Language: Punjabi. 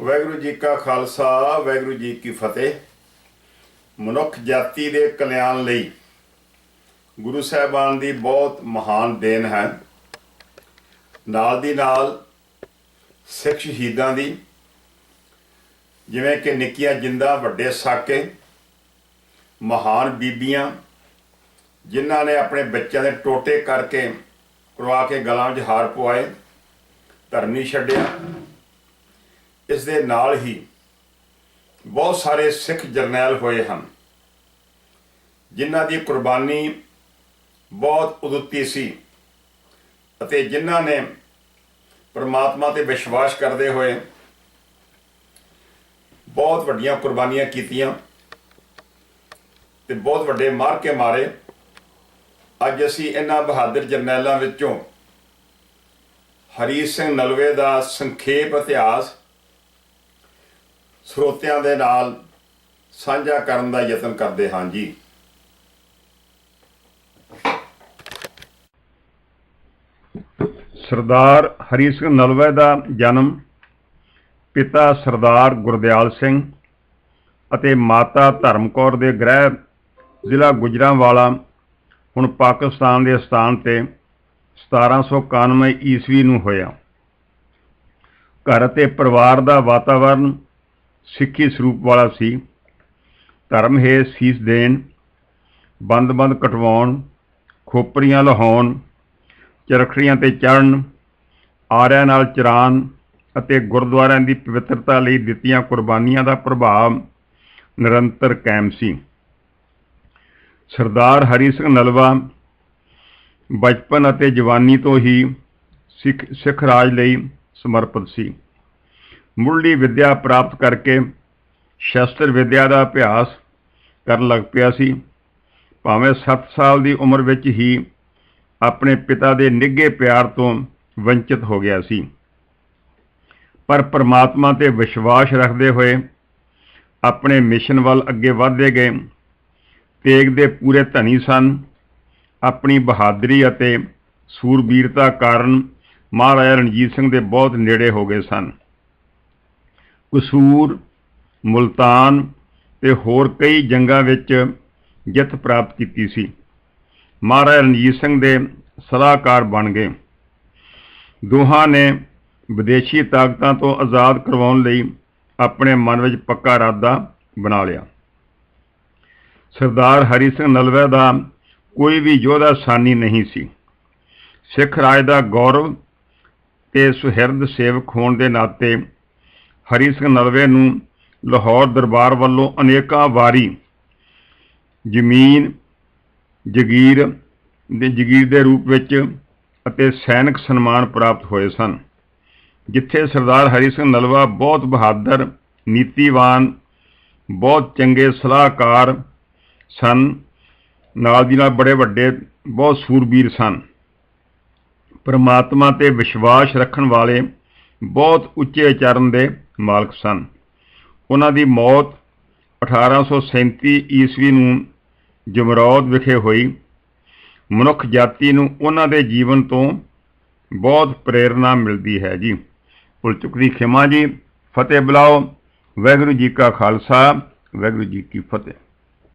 ਵਾਹਿਗੁਰੂ ਜੀ ਕਾ ਖਾਲਸਾ, ਵਾਹਿਗੁਰੂ ਜੀ ਕੀ ਫਤਿਹ। ਮਨੁੱਖ ਜਾਤੀ ਦੇ ਕਲਿਆਣ ਲਈ ਗੁਰੂ ਸਾਹਿਬਾਨ ਦੀ ਬਹੁਤ ਮਹਾਨ ਦੇਣ ਹੈ। ਨਾਲ ਦੀ ਨਾਲ ਸਿੱਖ ਸ਼ਹੀਦਾਂ ਦੀ, ਜਿਵੇਂ ਕਿ ਨਿੱਕੀਆਂ ਜਿੰਦਾ ਵੱਡੇ ਸਾਕੇ, ਮਹਾਨ ਬੀਬੀਆਂ, ਜਿਨ੍ਹਾਂ ਨੇ ਆਪਣੇ ਬੱਚਿਆਂ ਦੇ ਟੋਟੇ ਕਰਕੇ ਕਰਵਾ ਕੇ ਗਲਾਂ 'ਚ ਹਾਰ ਪਵਾਏ, ਧਰਨੀ ਛੱਡਿਆ। ਇਸ ਦੇ ਨਾਲ ਹੀ ਬਹੁਤ ਸਾਰੇ ਸਿੱਖ ਜਰਨੈਲ ਹੋਏ ਹਨ, ਜਿਨ੍ਹਾਂ ਦੀ ਕੁਰਬਾਨੀ ਬਹੁਤ ਉਦੁੱਤੀ ਸੀ ਅਤੇ ਜਿਨ੍ਹਾਂ ਨੇ ਪਰਮਾਤਮਾ ਤੇ ਵਿਸ਼ਵਾਸ ਕਰਦੇ ਹੋਏ ਬਹੁਤ ਵੱਡੀਆਂ ਕੁਰਬਾਨੀਆਂ ਕੀਤੀਆਂ ਤੇ ਬਹੁਤ ਵੱਡੇ ਮਾਰ ਕੇ ਮਾਰੇ। ਅੱਜ ਅਸੀਂ ਇਹਨਾਂ ਬਹਾਦਰ ਜਰਨੈਲਾਂ ਵਿੱਚੋਂ ਹਰੀ ਸਿੰਘ ਨਲਵੇ ਦਾ ਸੰਖੇਪ ਇਤਿਹਾਸ ਸਰੋਤਿਆਂ ਦੇ ਨਾਲ ਸਾਂਝਾ ਕਰਨ ਦਾ ਯਤਨ ਕਰਦੇ ਹਾਂ ਜੀ। ਸਰਦਾਰ ਹਰੀ ਸਿੰਘ ਨਲਵੇ ਦਾ ਜਨਮ ਪਿਤਾ ਸਰਦਾਰ ਗੁਰਦਿਆਲ ਸਿੰਘ ਅਤੇ ਮਾਤਾ ਧਰਮਕੌਰ ਦੇ ਗ੍ਰਹਿ ਜ਼ਿਲ੍ਹਾ ਗੁਜਰਾਂਵਾਲਾ, ਹੁਣ ਪਾਕਿਸਤਾਨ ਦੇ ਸਥਾਨ ਤੇ 1791 ਈਸਵੀ ਨੂੰ ਹੋਇਆ। ਘਰ ਅਤੇ ਪਰਿਵਾਰ ਦਾ ਵਾਤਾਵਰਨ ਸਿੱਖੀ ਸਰੂਪ ਵਾਲਾ ਸੀ। ਧਰਮ ਹੈ ਸੀਸ ਦੇਣ ਬੰਦ-ਬੰਦ ਕਟਵਾਉਣ, ਖੋਪਰੀਆਂ ਲਹਾਉਣ, ਚਰਖੜੀਆਂ ਤੇ ਚੜਨ ਆਰਿਆਂ ਨਾਲ ਚਰਾਨ ਅਤੇ ਗੁਰਦੁਆਰਿਆਂ ਦੀ ਪਵਿੱਤਰਤਾ ਲਈ ਦਿੱਤੀਆਂ ਕੁਰਬਾਨੀਆਂ ਦਾ ਪ੍ਰਭਾਵ ਨਿਰੰਤਰ ਕਾਇਮ ਸੀ। ਸਰਦਾਰ ਹਰੀ ਸਿੰਘ ਨਲਵਾ ਬਚਪਨ ਅਤੇ ਜਵਾਨੀ ਤੋਂ ਹੀ ਸਿੱਖ ਸਿੱਖ ਰਾਜ ਲਈ ਸਮਰਪਿਤ ਸੀ। ਮੁੱਢਲੀ ਵਿੱਦਿਆ ਪ੍ਰਾਪਤ ਕਰਕੇ ਸ਼ਸਤਰ ਵਿੱਦਿਆ ਦਾ ਅਭਿਆਸ ਕਰਨ ਲੱਗ ਪਿਆ ਸੀ। ਭਾਵੇਂ 7 ਸਾਲ ਦੀ ਉਮਰ ਵਿੱਚ ਹੀ ਆਪਣੇ ਪਿਤਾ ਦੇ ਨਿੱਘੇ ਪਿਆਰ ਤੋਂ ਵੰਚਿਤ ਹੋ ਗਿਆ ਸੀ। ਪਰ ਪ੍ਰਮਾਤਮਾ ਤੇ ਵਿਸ਼ਵਾਸ ਰੱਖਦੇ ਹੋਏ ਆਪਣੇ ਮਿਸ਼ਨ ਵੱਲ ਅੱਗੇ ਵਧਦੇ ਗਏ। ਤੇਗ ਦੇ ਪੂਰੇ ਧਨੀ ਸਨ। ਆਪਣੀ ਬਹਾਦਰੀ ਅਤੇ ਸੂਰਬੀਰਤਾ ਕਾਰਨ ਮਹਾਰਾਜਾ ਰਣਜੀਤ ਸਿੰਘ ਦੇ ਬਹੁਤ ਨੇੜੇ ਹੋ ਗਏ ਸਨ। ਕਸੂਰ, ਮੁਲਤਾਨ ਤੇ ਹੋਰ ਕਈ ਜੰਗਾਂ ਵਿੱਚ ਜਿੱਤ ਪ੍ਰਾਪਤ ਕੀਤੀ ਸੀ। ਮਹਾਰਾਜਾ ਰਣਜੀਤ ਸਿੰਘ ਦੇ ਸਲਾਹਕਾਰ ਬਣ ਗਏ। ਦੋਹਾਂ ਨੇ ਵਿਦੇਸ਼ੀ ਤਾਕਤਾਂ ਤੋਂ ਆਜ਼ਾਦ ਕਰਵਾਉਣ ਲਈ ਆਪਣੇ ਮਨ ਵਿੱਚ ਪੱਕਾ ਇਰਾਦਾ ਬਣਾ ਲਿਆ। ਸਰਦਾਰ ਹਰੀ ਸਿੰਘ ਨਲਵੇ ਦਾ ਕੋਈ ਵੀ ਯੋਧਾ ਸਾਨੀ ਨਹੀਂ ਸੀ। ਸਿੱਖ ਰਾਜ ਦਾ ਗੌਰਵ ਤੇ ਸੁਹਿਰਦ ਸੇਵਕ ਹੋਣ ਦੇ ਨਾਤੇ ਹਰੀ ਸਿੰਘ ਨਲਵੇ ਨੂੰ ਲਾਹੌਰ ਦਰਬਾਰ ਵੱਲੋਂ ਅਨੇਕਾਂ ਵਾਰੀ ਜ਼ਮੀਨ, ਜਗੀਰ ਦੇ ਜਗੀਰ ਦੇ ਰੂਪ ਵਿੱਚ ਅਤੇ ਸੈਨਿਕ ਸਨਮਾਨ ਪ੍ਰਾਪਤ ਹੋਏ ਸਨ, ਜਿੱਥੇ ਸਰਦਾਰ ਹਰੀ ਸਿੰਘ ਨਲਵਾ ਬਹੁਤ ਬਹਾਦਰ, ਨੀਤੀਵਾਨ, ਬਹੁਤ ਚੰਗੇ ਸਲਾਹਕਾਰ ਸਨ, ਨਾਲ ਦੀ ਨਾਲ ਬੜੇ ਵੱਡੇ, ਬਹੁਤ ਸੂਰਬੀਰ ਸਨ। ਪਰਮਾਤਮਾ ਤੇ ਵਿਸ਼ਵਾਸ ਰੱਖਣ ਵਾਲੇ ਬਹੁਤ ਉੱਚੇ ਚਰਨ ਦੇ ਮਾਲਕ ਸਨ। ਉਹਨਾਂ ਦੀ ਮੌਤ 1837 ਈਸਵੀ ਨੂੰ ਜਮਰੌਦ ਵਿਖੇ ਹੋਈ। ਮਨੁੱਖ ਜਾਤੀ ਨੂੰ ਉਹਨਾਂ ਦੇ ਜੀਵਨ ਤੋਂ ਬਹੁਤ ਪ੍ਰੇਰਣਾ ਮਿਲਦੀ ਹੈ ਜੀ। ਭੁੱਲ ਚੁੱਕ ਦੀ ਖਿਮਾ ਜੀ। ਫਤਿਹ ਬੁਲਾਓ। ਵਾਹਿਗੁਰੂ ਜੀ ਕਾ ਖਾਲਸਾ। ਵਾਹਿਗੁਰੂ ਜੀ ਕੀ ਫਤਿਹ।